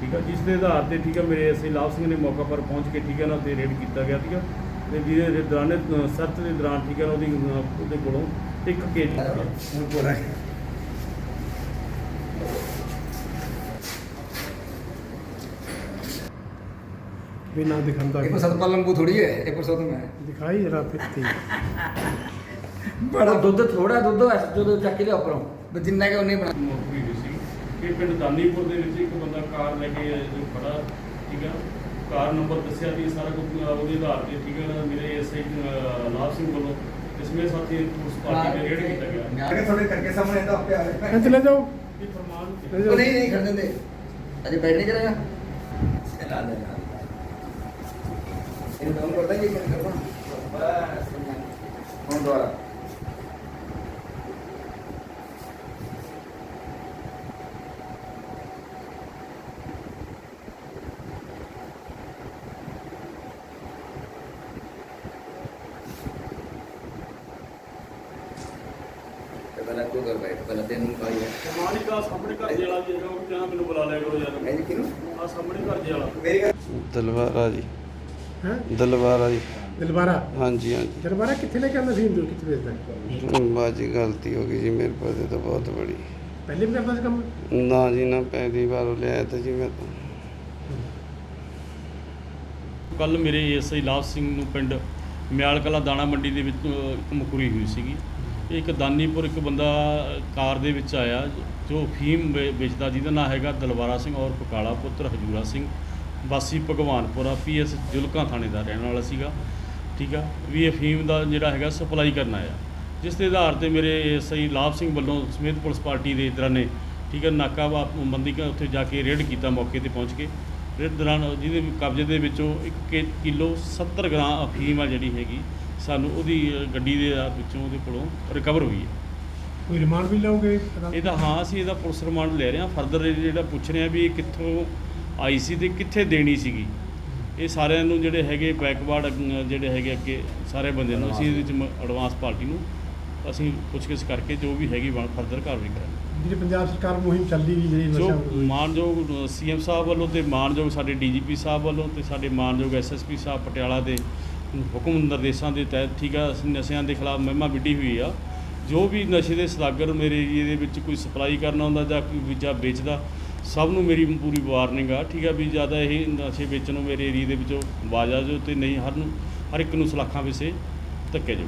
ਠੀਕ ਆ? ਜਿਸ ਦੇ ਆਧਾਰ ਤੇ ਠੀਕ ਆ ਮੇਰੇ ਐਸਆਈ ਲਾਭ ਸਿੰਘ ਨੇ ਮੌਕਾ ਪਰ ਪਹੁੰਚ ਕੇ ਠੀਕ ਆ ਨਾ ਤੇ ਰੇਡ ਕੀਤਾ ਗਿਆ ਠੀਕ ਆ? ਤੇ ਜਿਹਦੇ ਦੌਰਾਨ ਸਰਚ ਦੇ ਦੌਰਾਨ ਠੀਕ ਆ ਉਹਦੀ ਉਹਦੇ ਕੋਲੋਂ ਇੱਕ ਕੇਜੀ ਬਿਨਾਂ ਦਿਖਾਉਂਦਾ। ਇਹ ਸਤਪਾਲ ਲੰਬੂ ਥੋੜੀ ਹੈ ਇਹ ਪਰਸੋਂ ਮੈਂ। ਦਿਖਾਈ ਜਰਾ ਫਿੱਤੀ ਬੜਾ ਦੁੱਧ ਥੋੜਾ ਦੁੱਧ ਐ ਜਦੋਂ ਚੱਕ ਲਿਆ ਉੱਪਰੋਂ। ਜਿੰਨਾ ਕਿ ਉਹਨੇ ਬਣਾ ਕਿ ਪਿੰਡ ਦਾਨੀਪੁਰ ਦੇ ਵਿੱਚ ਇੱਕ ਬੰਦਾ ਕਾਰ ਲੈ ਕੇ ਜੋ ਖੜਾ ਠੀਕ ਆ? ਕਾਰ ਨੰਬਰ ਦੱਸਿਆ ਵੀ ਸਾਰਾ ਕੁਝ ਉਹਦੇ ਆਧਾਰ ਤੇ ਠੀਕ ਆ? ਮੇਰੇ ਐਸਆਈ ਲਾਭ ਸਿੰਘ ਵੱਲੋਂ। ਇਸਮੇ ਸਾਥੀ ਪੁਲਿਸ ਪਾਰਟੀ ਦੇ ਰੇਡ ਕੀਤਾ ਗਿਆ। ਕਿ ਥੋੜੇ ਕਰਕੇ ਸਾਹਮਣੇ ਤਾਂ ਆਪੇ ਆ ਇਹ ਚਲੇ ਜਾਓ। ਇਹ ਫਰਮਾਨ ਉਹ ਨਹੀਂ ਨਹੀਂ ਖੜ ਦਿੰਦੇ ਅਜੇ ਬੈਠ ਨਹੀਂ ਕਰੇਗਾ। ਲਾ ਲੈ। ਇਹ ਕਰਦਾ ਹੀ ਇਹ ਕਰਨਾ। ਬਸ। ਹੁਣ ਦੁਬਾਰਾ। ਪਹਿਲਾਂ ਤੂੰ ਕਰ ਬੈਠ ਪਹਿਲਾਂ ਤੈਨੂੰ ਪਾਈ ਹੈ। ਫਰਮਾਨ ਹੀ ਕਾ ਸਾਹਮਣੇ ਘਰ ਦੇ ਵਾਲਾ ਵੀ ਹੈਗਾ ਉਹ ਕਹਿੰਦਾ ਮੈਨੂੰ ਬੁਲਾ ਲਿਆ ਕਰੋ ਯਾਰ। ਹੈ ਜੀ ਕਿਨੂੰ ਆ ਸਾਹਮਣੇ ਘਰ ਦੇ ਵਾਲਾ। ਮੇਰੀ ਗੱਲ ਦਲਵਾਰਾ ਜੀ। ਹੈ? ਦਲਵਾਰਾ ਜੀ। ਹਾਂਜੀ ਹਾਂਜੀ। ਦਿਲਬਾਰਾ ਕਿੱਥੇ ਲੈ ਕੇ ਆਉਂਦਾ ਸੀ ਹਿੰਦੂ ਕਿੱਥੇ ਵੇਚਦਾ? ਬਾਜੀ ਗਲਤੀ ਹੋ ਗਈ ਜੀ ਮੇਰੇ ਪਾਸੇ ਤਾਂ ਬਹੁਤ ਬੜੀ। ਪਹਿਲੇ ਵੀ ਕਰਦਾ ਸੀ ਕੰਮ? ਨਾ ਜੀ ਨਾ ਪਹਿਲੀ ਵਾਰ ਉਹ ਲਿਆਇਆ ਤਾਂ ਜੀ ਮੈਂ ਤਾਂ। ਕੱਲ ਮੇਰੇ ਐਸਆਈ ਲਾਭ ਸਿੰਘ ਨੂੰ ਪਿੰਡ ਮਿਆਲ ਕਲਾ ਦਾਣਾ ਮੰਡੀ ਦੇ ਵਿੱਚ ਅ, ਇੱਕ ਮੁਕਰੀ ਹੋਈ ਸੀਗੀ। ਇੱਕ ਦਾਨੀਪੁਰ ਇੱਕ ਬੰਦਾ ਕਾਰ ਦੇ ਵਿੱਚ ਆਇਆ, ਜੋ ਫੀਮ ਵੇ- ਵੇਚਦਾ, ਜਿਹਦਾ ਨਾਮ ਹੈਗਾ ਦਲਵਾਰਾ ਸਿੰਘ ਔਰ ਪਕਾਲਾ ਪੁੱਤਰ ਹਜੂਰਾ ਸਿੰਘ। ਵਾਸੀ ਭਗਵਾਨਪੁਰਾ ਪੀਐਸ ਜੁਲਕਾ ਥਾਣੇ ਦਾ ਰਹਿਣ ਵਾਲਾ ਸੀਗਾ, ਠੀਕ ਆ? ਵੀ ਇਹ ਫੀਮ ਦਾ ਜਿਹੜਾ ਹੈਗਾ ਸਪਲਾਈ ਕਰਨ ਆਇਆ। ਜਿਸ ਦੇ ਆਧਾਰ ਤੇ ਮੇਰੇ ਐਸਆਈ ਲਾਭ ਸਿੰਘ ਵੱਲੋਂ ਸਮੇਤ ਪੁਲਿਸ ਪਾਰਟੀ ਦੇ ਇਧਰਾਂ ਨੇ, ਠੀਕ ਹੈ ਨਾਕਾਬਾ ਬੰਦੀ ਕ, ਉੱਥੇ ਜਾ ਕੇ ਰੇਡ ਕੀਤਾ ਮੌਕੇ ਤੇ ਪਹੁੰਚ ਕੇ। ਰੇਡ ਦੌਰਾਨ ਜਿਹਦੇ ਕਬਜ਼ੇ ਦੇ ਵਿੱਚੋਂ 1 ਕਿਲੋ 70 ਗ੍ਰਾਮ ਅਫੀਮ ਆ ਜਿਹੜੀ ਹੈਗੀ ਸਾਨੂੰ ਉਹਦੀ ਗੱਡੀ ਦੇ ਵਿੱਚੋਂ ਉਹਦੇ ਕੋਲੋਂ ਰਿਕਵਰ ਹੋਈ ਹੈ। ਕੋਈ ਰਿਮਾਂਡ ਵੀ ਲਓਗੇ ਇਹਦਾ ਹਾਂ ਅਸੀਂ ਇਹਦਾ ਪੁਲਿਸ ਰਿਮਾਂਡ ਲੈ ਰਹੇ ਹਾਂ। ਫਰਦਰ ਜਿਹੜਾ ਪੁੱਛ ਰਹੇ ਹਾਂ ਵੀ ਇਹ ਕਿੱਥੋਂ ਆਈ ਸੀ ਤੇ ਕਿੱਥੇ ਦੇਣੀ ਸੀਗੀ। ਇਹ ਸਾਰਿਆਂ ਨੂੰ ਜਿਹੜੇ ਹੈਗੇ ਬੈਕਵਰਡ ਜਿਹੜੇ ਹੈਗੇ ਅੱਗੇ ਸਾਰੇ ਬੰਦੇ ਨੂੰ ਅਸੀਂ ਇਹਦੇ ਵਿੱਚ ਐਡਵਾਂਸ ਪਾਰਟੀ ਨੂੰ ਅਸੀਂ ਪੁੱਛਗਿੱਛ ਕਰਕੇ ਜੋ ਵੀ ਹੈਗੀ ਫਰਦਰ ਕਾਰਵਾਈ ਕਰਾਂਗੇ। ਜਿਹੜੀ ਪੰਜਾਬ ਸਰਕਾਰ ਮੁਹਿੰਮ ਚੱਲਦੀ ਵੀ ਜਿਹੜੀ ਨਸ਼ਾ। ਮਾਨਯੋਗ ਸੀਐਮ ਸਾਹਿਬ ਵੱਲੋਂ ਤੇ ਮਾਨਯੋਗ ਸਾਡੇ ਡੀਜੀਪੀ ਸਾਹਿਬ ਵੱਲੋਂ ਤੇ ਸਾਡੇ ਮਾਨਯੋਗ ਐਸਐਸਪੀ ਸਾਹਿਬ ਪਟਿਆਲਾ ਦੇ ਹੁਕਮ ਨਿਰਦੇਸ਼ਾਂ ਦੇ ਤਹਿਤ ਠੀਕ ਆ, ਅਸੀਂ ਨਸ਼ਿਆਂ ਦੇ ਖਿਲਾਫ ਮਹਿਮਾ ਵਿੱਢੀ ਹੋਈ ਆ। ਜੋ ਵੀ ਨਸ਼ੇ ਦੇ ਸਦਾਗਰ ਮੇਰੇ ਏਰੀਏ ਦੇ ਵਿੱਚ ਕੋਈ ਸਪਲਾਈ ਕਰਨਾ ਹੁੰਦਾ ਜਾਂ ਕੋਈ ਵੀਜ਼ਾ ਵੇਚਦਾ, ਸਭ ਨੂੰ ਮੇਰੀ ਪੂਰੀ ਵਾਰਨਿੰਗ ਆ। ਠੀਕ ਆ ਵੀ ਜ਼ਿਆਦਾ ਇਹ ਨਸ਼ੇ ਵੇਚਣ ਨੂੰ ਮੇਰੇ ਏਰੀਏ ਦੇ ਵਿੱਚੋਂ ਬਾਜਾ ਜੋ ਤੇ ਨਹੀਂ, ਹਰ ਨੂੰ, ਹਰ ਇੱਕ ਨੂੰ ਸਲਾਖਾਂ ਵਿਸੇ ਧੱਕੇ ਜਾਓ।